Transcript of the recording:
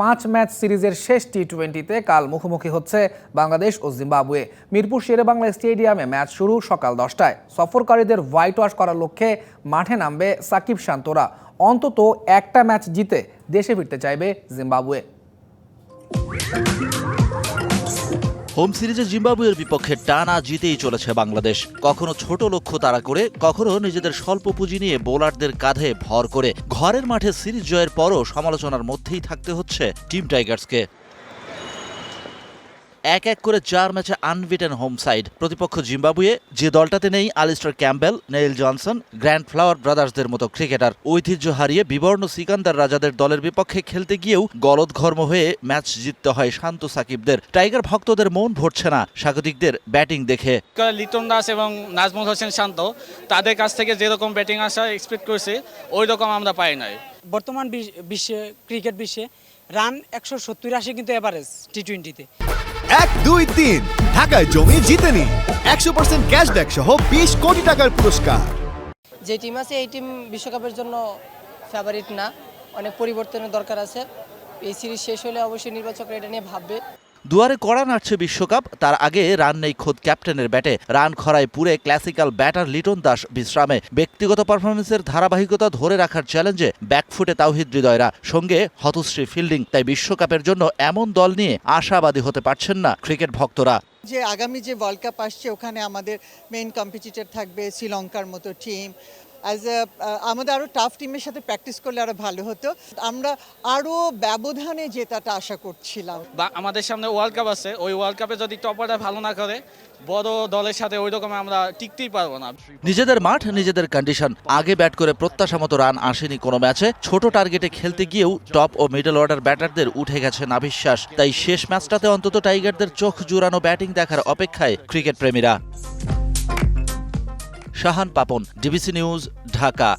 পাঁচ ম্যাচ সিরিজের শেষ টি টোয়েন্টিতে কাল মুখোমুখি হচ্ছে বাংলাদেশ ও জিম্বাবুয়ে। মিরপুর শেরে বাংলা স্টেডিয়ামে ম্যাচ শুরু সকাল দশটায়। সফরকারীদের হোয়াইট ওয়াশ করার লক্ষ্যে মাঠে নামবে সাকিব শান্তরা অন্তত একটা ম্যাচ জিতে দেশে ফিরতে চাইবে জিম্বাবুয়ে। হোম সিরিজে জিম্বাবুয়ের বিপক্ষে টানা জিতেই চলেছে বাংলাদেশ। কখনো ছোট লক্ষ্য তারা করে, কখনো নিজেদের স্বল্প পুঁজি নিয়ে বোলারদের কাঁধে ভর করে। ঘরের মাঠে সিরিজ জয়ের পরও সমালোচনার মধ্যেই থাকতে হচ্ছে টিম টাইগার্সকে। এক এক করে চার ম্যাচে আনবিটেন হোম সাইড প্রতিপক্ষ জিম্বাবুয়ে যে দলটাতে নেই Alistair Campbell Neil Johnson Grant Flower ব্রাদার্সদের মতো ক্রিকেটার। ঐতিহ্য হারিয়ে বিবর্ণ সিকান্দার রাজাদের দলের বিপক্ষে খেলতে গিয়েও গলদঘর্ম হয়ে ম্যাচ জিততে হয় শান্ত সাকিবদের। টাইগার ভক্তদের মন ভরছে না স্বাগতিকদের ব্যাটিং দেখে। লিটন দাস এবং নাজমুল হোসেন শান্ত তাদের কাছ থেকে যেরকম ব্যাটিং আসা এক্সপেক্ট করছি ওই রকম আমরা পাই নাই। বর্তমান বিশ- বিশ্বে ক্রিকেট বিশ্বে রান একশো সত্তর আশি কিন্তু এভারেজ টি টোয়েন্টিতে এক, দুই, তিন। ঢাকায় জমি জিতে নিন একশো পার্সেন্ট ক্যাশব্যাক সহ বিশ কোটি টাকার পুরস্কার। যে টিম আছে, এই টিম বিশ্বকাপের জন্য ফেভারিট না। অনেক পরিবর্তনের দরকার আছে। এই সিরিজ শেষ হলে অবশ্যই নির্বাচকরা এটা নিয়ে ভাববে। দুয়ারে কড়া নাড়ছে বিশ্বকাপ, তার আগে রান নেই খোদ ক্যাপ্টেনের ব্যাটে। রান খরায় পুরে ক্লাসিক্যাল ব্যাটার লিটন দাস বিশ্রামে। ব্যক্তিগত পারফরমেন্সের ধারাবাহিকতা ধরে রাখার চ্যালেঞ্জে ব্যাকফুটে তাওহিদ হৃদয়রা। সঙ্গে হতশ্রী ফিল্ডিং, তাই বিশ্বকাপের জন্য এমন দল নিয়ে আশাবাদী হতে পারছেন না ক্রিকেট ভক্তরা। যে আগামী যে ওয়ার্ল্ড কাপ আসছে ওখানে আমাদের মেইন কম্পিটিটর থাকবে শ্রীলঙ্কার মতো টিম অ্যাজ এ আমাদের আরও টাফ টিমের সাথে প্র্যাকটিস করলে আরও ভালো হতো। আমরা আরও ব্যবধানে জেতাটা আশা করছিলাম। বা আমাদের সামনে ওয়ার্ল্ড কাপ আছে। ওই ওয়ার্ল্ড কাপে যদি টপারটা ভালো না করে বড় দলের সাথে ওই রকম আমরা টিকতেই পারব না। নিজেদের মাঠ নিজেদের কন্ডিশন আগে ব্যাট করে প্রত্যাশা মতো রান আসেনি কোনো ম্যাচে ছোট টার্গেটে খেলতে গিয়েও টপ ও মিডল অর্ডার ব্যাটারদের উঠে গেছে নাভিশ্বাস তাই শেষ ম্যাচটাতে অন্তত টাইগারদের চোখ জুড়ানো ব্যাটিং দেখার অপেক্ষায় cricket প্রেমীরা। Shahan Papon DBC news Dhaka.